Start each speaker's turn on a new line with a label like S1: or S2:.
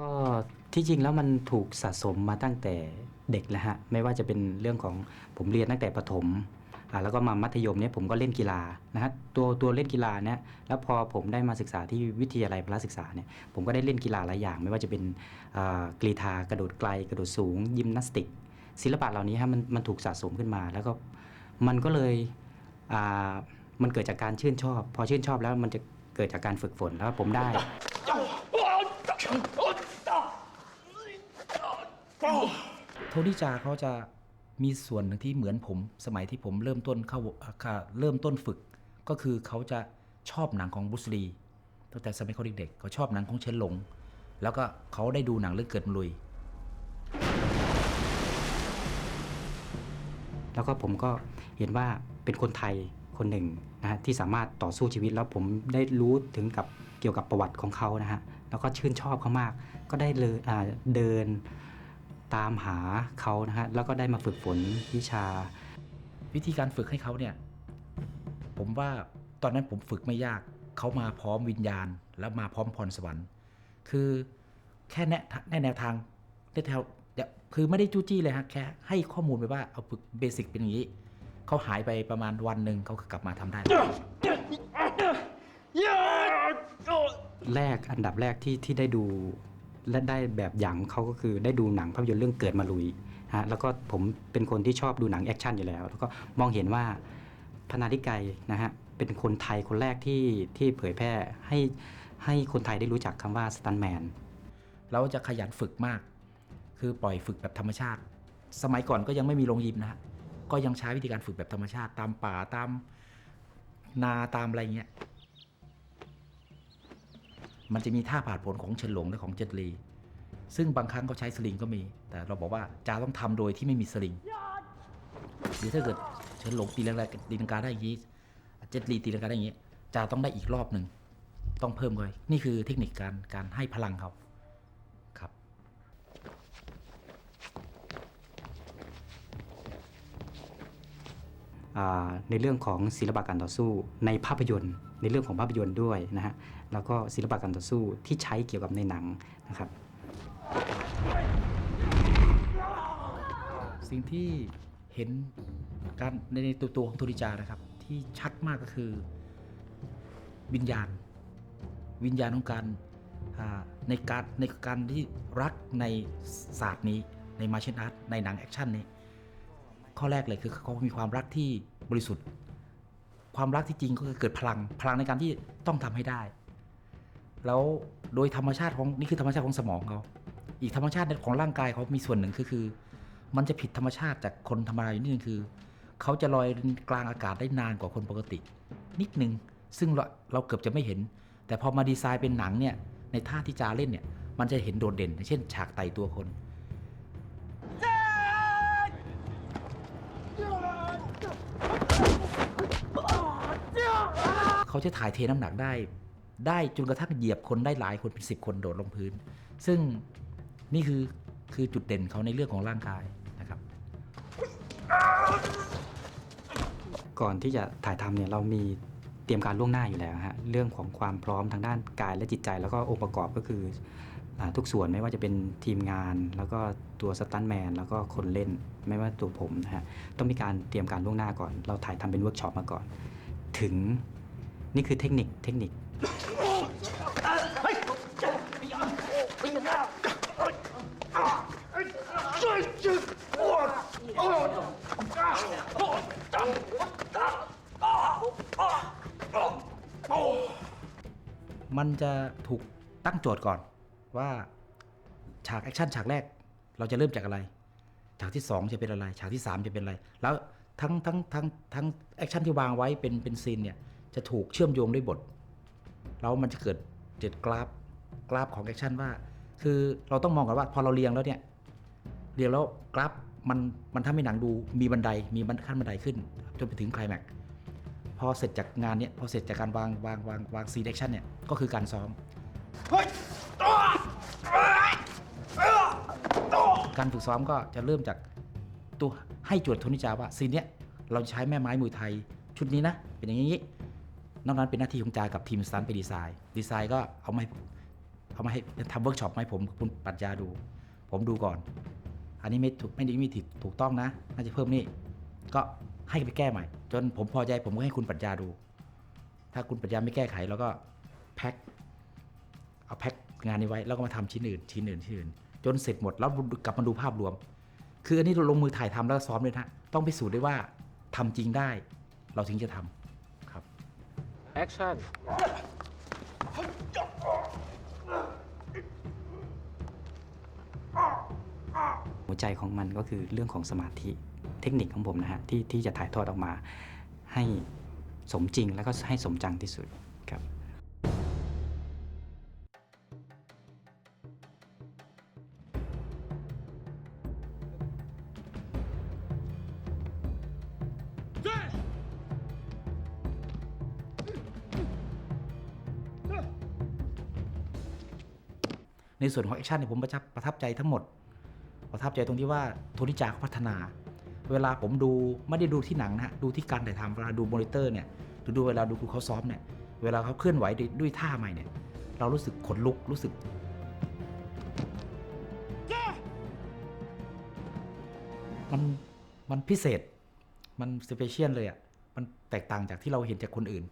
S1: ก็ที่จริงแล้วมันถูกสะสมมาตั้งแต่เด็กแล้วฮะไม่ว่าจะเป็นเรื่องของผมเรียนตั้งแต่ประถมอ่าแล้วก็มามัธยมเนี่ยผมก็เล่นกีฬานะฮะตัวตัวเล่นกีฬาเนี่ยแล้วพอผมได้มาศึกษาที่วิทยาลัยพละศึกษาเนี่ยผมก็ได้เล่นกีฬาหลายอย่าง ไม่ว่าจะเป็นอ่ากรีฑากระโดดไกล กระโดดสูง ยิมนาสติก ศิลปะเหล่านี้ฮะมันมันถูกสะสมขึ้นมา แล้วก็มันก็เลยอ่ามันเกิดจากการชื่นชอบ พอชื่นชอบแล้วมันจะเกิดจากการฝึกฝนแล้วผมได้ โทนี่จาเขาจะมีส่วนหนึ่งที่เหมือนผม สมัยที่ผมเริ่มต้นเข้าเริ่มต้นฝึก ก็คือเขาจะชอบหนังของบุสลีตั้งแต่สมัยเขาเด็กๆเขาชอบหนังของเฉินหลง แล้วก็เขาได้ดูหนังเรื่องเกิดมลุย แล้วก็ผมก็เห็นว่าเป็นคนไทยคนหนึ่งนะฮะที่สามารถต่อสู้ชีวิตแล้วผมได้รู้ถึงกับเกี่ยวกับประวัติของเขานะฮะแล้วก็ชื่นชอบเขามาก ก็ได้เลยเดิน ตามหาเขานะฮะแล้วก็ได้มาฝึกฝนวิชา วิธีการฝึกให้เขาเนี่ย ผมว่าตอนนั้นผมฝึกไม่ยากเขามาพร้อมวิญญาณ แล้วมาพร้อมพรสวรรค์ คือแค่แนะแนะแนวทางได้แถวอย่าคือไม่ได้จู้จี้เลยฮะแค่ให้ข้อมูลไปว่าเอาฝึกเบสิกเป็นอย่างนี้เขาหายไปประมาณวันหนึ่งเขาก็กลับมาทำได้แรกอันดับแรกที่ที่ได้ดู และได้แบบอย่างเขาก็คือได้ดูหนังภาพยนตร์เรื่องเกิดมาลุยฮะแล้วก็ผมเป็นคนที่ชอบดูหนังแอคชั่นอยู่แล้ว แล้วก็มองเห็นว่าพนาธิไกรนะฮะเป็นคนไทยคนแรกที่ที่เผยแพร่ให้ให้คนไทยได้รู้จักคำว่าสตันแมนเราจะขยันฝึกมาก คือปล่อยฝึกแบบธรรมชาติ สมัยก่อนก็ยังไม่มีโรงยิมนะฮะก็ยังใช้วิธีการฝึกแบบธรรมชาติตามป่าตามนาตามอะไรเงี้ย มันจะมีท่าผ่านผลของเฉินหลงและของเจ็ตลี ซึ่งบางครั้งเขาใช้สลิงก็มี แต่เราบอกว่าจาต้องทำโดยที่ไม่มีสลิง หรือถ้าเกิดเฉินหลงตีลังกาตีลังกาได้อย่างนี้ เจ็ตลีตีลังกาได้อย่างนี้จาต้องได้อีกรอบหนึ่ง ต้องเพิ่มเลย นี่คือเทคนิคการการให้พลังเขาครับ ในเรื่องของศิลปะการต่อสู้ในภาพยนตร์ ในเรื่องของภาพยนตร์ด้วยนะฮะแล้วก็ศิลปะการต่อสู้ที่ใช้เกี่ยวกับในหนังนะครับ สิ่งที่เห็นการในตัวตัวของโทริจานะครับ ที่ชัดมากก็คือวิญญาณ วิญญาณของการในการในการที่รักในศาสตร์นี้ในมาเชนอาร์ตในหนังแอคชั่นนี้ข้อแรกเลยคือเขามีความรักที่บริสุทธิ์ ความรักที่จริงก็คือเกิดพลังพลังในการที่ต้องทำให้ได้ แล้วโดยธรรมชาติของนี่คือธรรมชาติของสมองเขาอีกธรรมชาติของร่างกายเขามีส่วนหนึ่งคือคือ มันจะผิดธรรมชาติจากคนธรรมดาอยู่นิดนึงคือเขาจะลอยกลางอากาศได้นานกว่าคนปกติ นิดนึงซึ่งเราเราเกือบจะไม่เห็น แต่พอมาดีไซน์เป็นหนังเนี่ยในท่าที่จาเล่นเนี่ยมันจะเห็นโดดเด่นเช่น ฉากไต่ตัวคน เขาจะถ่ายเทน้ำหนักได้ ได้จนกระทั่งเหยียบคนได้หลายคนเป็นสิบคนโดดลงพื้น ซึ่งนี่คือคือจุดเด่นเขาในเรื่องของร่างกายนะครับ ก่อนที่จะถ่ายทำเนี่ยเรามีเตรียมการล่วงหน้าอยู่แล้วฮะเรื่องของความพร้อมทางด้านกายและจิตใจ แล้วก็องค์ประกอบก็คืออทุกส่วนไม่ว่าจะเป็นทีมงาน แล้วก็ตัวสตันแมนแล้วก็คนเล่นไม่ว่าตัวผมนะฮะต้องมีการเตรียมการล่วงหน้าก่อน เราถ่ายทำเป็นเวิร์กช็อปมาก่อน ถึง นี่คือเทคนิคเทคนิค มันจะถูกตั้งโจทย์ก่อนว่าฉากแอคชั่นฉากแรกเราจะเริ่มจากอะไร ฉากที่ 2 จะเป็นอะไร ฉากที่ 3 จะเป็นอะไร แล้วทั้งทั้งทั้งทั้งแอคชั่นที่วางไว้เป็นเป็นซีนเนี่ย จะถูกเชื่อมโยงด้วยบท แล้วมันจะเกิดเจ็ดกราฟกราฟของแอคชั่นว่า คือเราต้องมองกันว่าพอเราเรียงแล้วเนี่ยเรียงแล้วกราฟมันมันทำให้หนังดูมีบันไดมีบันขั้นบันไดขึ้น จนไปถึงคลายแม็กพอเสร็จจากงานเนี้ยพอเสร็จจากการวางวางวางวางซีเ e คชั่นเนี่ยก็คือการซ้อมการฝึกซ้อมก็จะเริ่มจากตัวให้จทย์โทนิจาว่าซีนเนี้ยเราจะใช้แม่ไม้มวยไทย ชุดนี้นะ เป็นอย่างนี้ นอกนั้นเป็นหน้าที่ของจากับทีมสตันไปดีไซน์ดีไซน์ก็เอาม้เอามาให้ทำเวิร์กช็อปให้ผมคุณปรัชญาดู ผมดูก่อน อันนี้ไม่ถูกไม่ได้มีถูกถูกต้องนะ น่าจะเพิ่มนี่ก็ให้ไปแก้ใหม่ จนผมพอใจผมก็ให้คุณปรัชญาดู ถ้าคุณปรัชญาไม่แก้ไขเราก็แพ็คเอาแพ็คงานนี้ไว้แล้วก็มาทำชิ้นอื่น ชิ้นอื่นชิ้นอื่น จนเสร็จหมดแล้วกลับมาดูภาพรวม คืออันนี้เราลงมือถ่ายทำแล้วซ้อมด้วยนะต้องพิสูจน์ได้ว่าทำจริงได้ เราถึงจะทำครับ
S2: แอคชั่น
S3: หัวใจของมันก็คือเรื่องของสมาธิเทคนิคของผมนะฮะที่ที่จะถ่ายทอดออกมาให้สมจริงแล้วก็ให้สมจังที่สุดครับ
S1: ในส่วนของแอคชั่นเนี่ยผมประทับประทับใจทั้งหมด ประทับใจตรงที่ว่าโทนิจาเขาพัฒนา เวลาผมดูไม่ได้ดูที่หนังนะฮะดูที่การถ่ายทำเวลาดูมอนิเตอร์เนี่ยหรือดูเวลาดูเขาซ้อมเนี่ยเวลาเขาเคลื่อนไหวด้วยท่าใหม่เนี่ยเรารู้สึกขนลุกรู้สึกมันมันพิเศษ มันสเปเชียลเลยอะ มันแตกต่างจากที่เราเห็นจากคนอื่น